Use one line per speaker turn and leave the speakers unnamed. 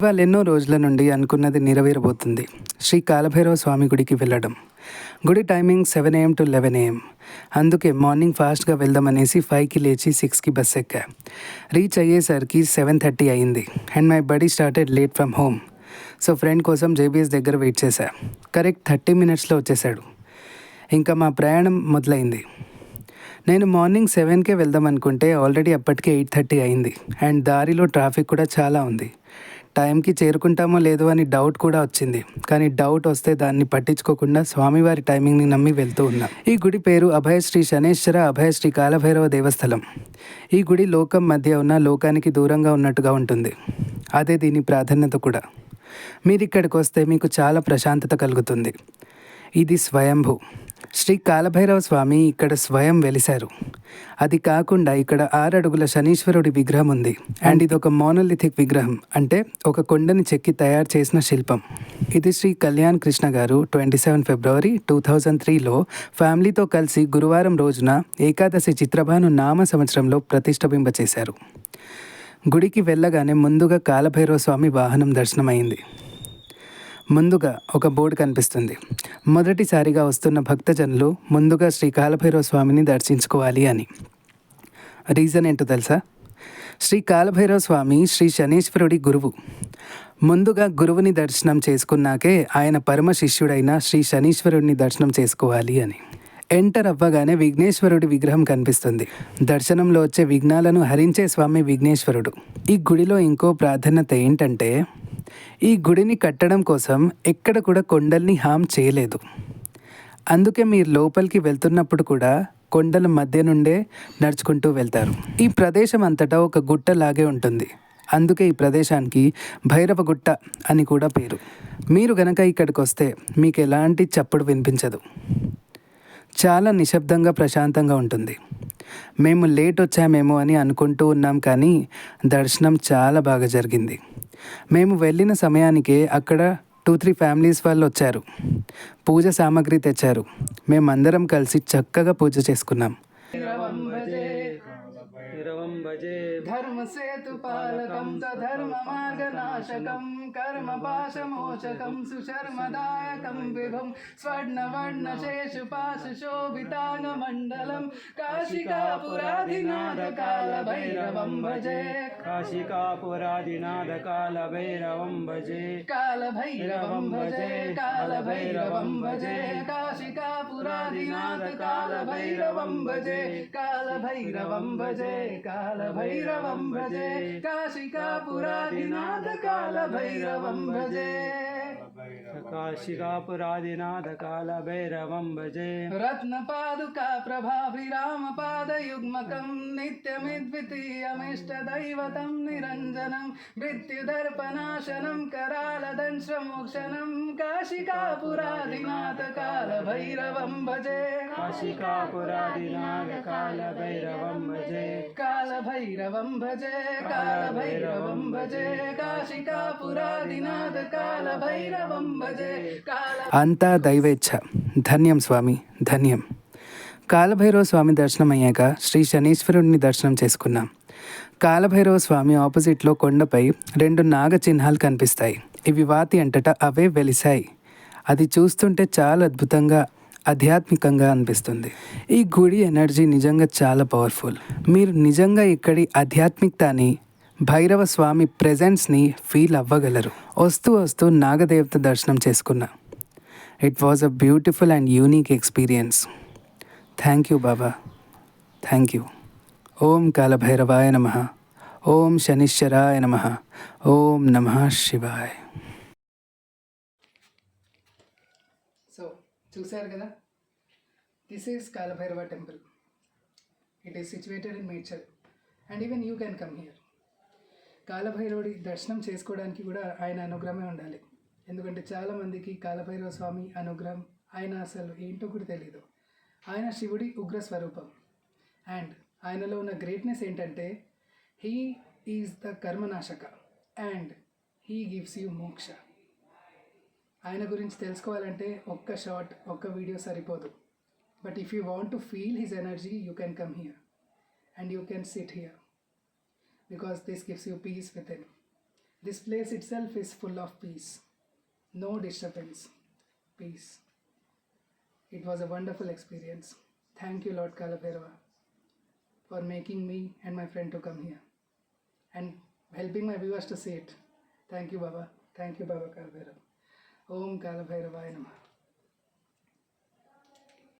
ఇవాళ ఎన్నో రోజుల నుండి అనుకున్నది నెరవేరబోతుంది. శ్రీ కాలభైరవ స్వామి గుడికి వెళ్ళడం. గుడి timing seven AM to eleven AM. అందుకే మార్నింగ్ ఫాస్ట్గా వెళ్దామనేసి ఫైవ్కి లేచి సిక్స్కి బస్ ఎక్కా. రీచ్ అయ్యేసరికి సెవెన్ థర్టీ అయింది. And my buddy started late from home. So friend కోసం జేబీఎస్ దగ్గర వెయిట్ చేశా. కరెక్ట్ థర్టీ మినిట్స్లో వచ్చేసాడు ఇంకా మా ప్రయాణం మొదలైంది. నేను మార్నింగ్ సెవెన్కే వెళ్దాం అనుకుంటే ఆల్రెడీ అప్పటికే ఎయిట్ థర్టీ అయింది. అండ్ దారిలో ట్రాఫిక్ కూడా చాలా ఉంది. టైంకి చేరుకుంటామో లేదో అని డౌట్ కూడా వచ్చింది. కానీ డౌట్ వస్తే దాన్ని పట్టించుకోకుండా స్వామివారి టైమింగ్ని నమ్మి వెళ్తూ ఉన్నా. ఈ గుడి పేరు అభయశ్రీ శనేశ్వర అభయశ్రీ కాలభైరవ దేవస్థలం. ఈ గుడి లోకం మధ్య ఉన్న లోకానికి దూరంగా ఉన్నట్టుగా ఉంటుంది. అదే దీని ప్రాధాన్యత కూడా. మీరు ఇక్కడికి వస్తే మీకు చాలా ప్రశాంతత కలుగుతుంది. ఇది స్వయంభూ. శ్రీ కాలభైరవ స్వామి ఇక్కడ స్వయం వెలిశారు. అది కాకుండా ఇక్కడ ఆరు అడుగుల శనీశ్వరుడి విగ్రహం ఉంది. అండ్ ఇది ఒక మోనోలిథిక్ విగ్రహం. అంటే ఒక కొండని చెక్కి తయారు చేసిన శిల్పం. ఇది శ్రీ కళ్యాణ్ కృష్ణ గారు twenty seven February two thousand త్రీలో ఫ్యామిలీతో కలిసి గురువారం రోజున ఏకాదశి చిత్రభాను నామ సంవత్సరంలో ప్రతిష్టబింబ చేశారు. గుడికి వెళ్ళగానే ముందుగా కాలభైరవ స్వామి వాహనం దర్శనమైంది. ముందుగా ఒక బోర్డు కనిపిస్తుంది. మొదటిసారిగా వస్తున్న భక్తజనులు ముందుగా శ్రీ కాలభైరవ స్వామిని దర్శించుకోవాలి అని. రీజన్ ఏంటో తెలుసా? శ్రీ కాలభైరవ స్వామి శ్రీ శనీశ్వరుడి గురువు. ముందుగా గురువుని దర్శనం చేసుకున్నాకే ఆయన పరమ శిష్యుడైన శ్రీ శనీశ్వరుడిని దర్శనం చేసుకోవాలి అని. ఎంటర్ అవ్వగానే విఘ్నేశ్వరుడి విగ్రహం కనిపిస్తుంది. దర్శనంలో వచ్చే విఘ్నాలను హరించే స్వామి విఘ్నేశ్వరుడు. ఈ గుడిలో ఇంకో ప్రాధాన్యత ఏంటంటే ఈ గుడిని కట్టడం కోసం ఎక్కడ కూడా కొండల్ని హామ్ చేయలేదు. అందుకే మీరు లోపలికి వెళ్తున్నప్పుడు కూడా కొండల మధ్య నుండే నడుచుకుంటూ వెళ్తారు. ఈ ప్రదేశం అంతటా ఒక గుట్ట లాగే ఉంటుంది. అందుకే ఈ ప్రదేశానికి భైరవ గుట్ట అని కూడా పేరు. మీరు గనక ఇక్కడికి వస్తే మీకు ఎలాంటి చప్పుడు వినిపించదు. చాలా నిశ్శబ్దంగా ప్రశాంతంగా ఉంటుంది. మేము లేట్ వచ్చామేమో అని అనుకుంటూ ఉన్నాం కానీ దర్శనం చాలా బాగా జరిగింది. మేము వెళ్ళిన సమయానికే అక్కడ టూ త్రీ ఫ్యామిలీస్ వాళ్ళు వచ్చారు. పూజ సామాగ్రి తెచ్చారు. మేమందరం కలిసి చక్కగా పూజ చేసుకున్నాం. ధర్మ సేతు పాలకం సధర్మ మార్గనాశకం కర్మ कर्मपाशमोचकं सुशर्मदायकं विभं काल भैरव
भजे काशिकापुराधिनाद काल भैरव
भजे काल भैरव भजे काल भैरव भजे काशिकापुराधिनाद काल भैरव भजे काल भैरव भजे काल भैरव भजे काशिकापुराधिनाद काल भैरव
भैरवं भजे। काशिकापुरादिनाथकालभैरवं भजे।
रत्नपादुका प्रभाभिरामपादयुग्मकं नित्यमिद्वितीयमिष्टदैवतं निरञ्जनं मृत्युदर्पनाशनं करालदंश्रमोक्षणं काशिकापुरादिनाथकालभैरवं भजे। काशिकापुरादिनाथकालभैरवं भजे। कालभैरवं भजे कालभैरवं भजे काशिकापुरा అంతా దైవేచ్ఛ. ధన్యం స్వామి ధన్యం. కాలభైరవ స్వామి దర్శనం అయ్యాక శ్రీ శనీశ్వరుడిని దర్శనం చేసుకున్నాం. కాలభైరవ స్వామి ఆపోజిట్లో కొండపై రెండు నాగ చిహ్నాలు కనిపిస్తాయి. ఇవి వాతి అంతటా అవే వెలిశాయి. అది చూస్తుంటే చాలా అద్భుతంగా ఆధ్యాత్మికంగా అనిపిస్తుంది. ఈ గుడి ఎనర్జీ నిజంగా చాలా పవర్ఫుల్. మీరు నిజంగా ఇక్కడి ఆధ్యాత్మికతని భైరవ స్వామి ప్రెజెన్స్ని ఫీల్ అవ్వగలరు. వస్తూ వస్తూ నాగదేవత దర్శనం చేసుకున్నా. It was a beautiful and unique experience thank you Baba thank you ఓం కాలభైరవాయ నమ. ఓం శనిశ్వరాయ నమ. ఓం నమ శివాయ. సో చూశారు కదా? This is Kalabhairava temple it is situated in Medchal and even you can come here కాలభైరవుడి దర్శనం చేసుకోవడానికి కూడా ఆయన అనుగ్రహమే ఉండాలి. ఎందుకంటే చాలామందికి కాలభైరవ స్వామి అనుగ్రహం ఆయన అసలు ఏంటో కూడా తెలియదు ఆయన శివుడి ఉగ్ర స్వరూపం. అండ్ ఆయనలో ఉన్న గ్రేట్నెస్ ఏంటంటే he is the karmanashaka and he gives you moksha. ఆయన గురించి తెలుసుకోవాలంటే ఒక్క షార్ట్ ఒక్క వీడియో సరిపోదు. But if you want to feel his energy you can come here and you can sit here. because this gives you peace within.
This place itself is full of peace, no disturbance, peace. It was a wonderful experience. Thank you, Lord Kalabherava, for making me and my friend to come here and helping my viewers to see it. Thank you, Baba. Thank you, Baba Kalabherava. Om Kalabherava Namah.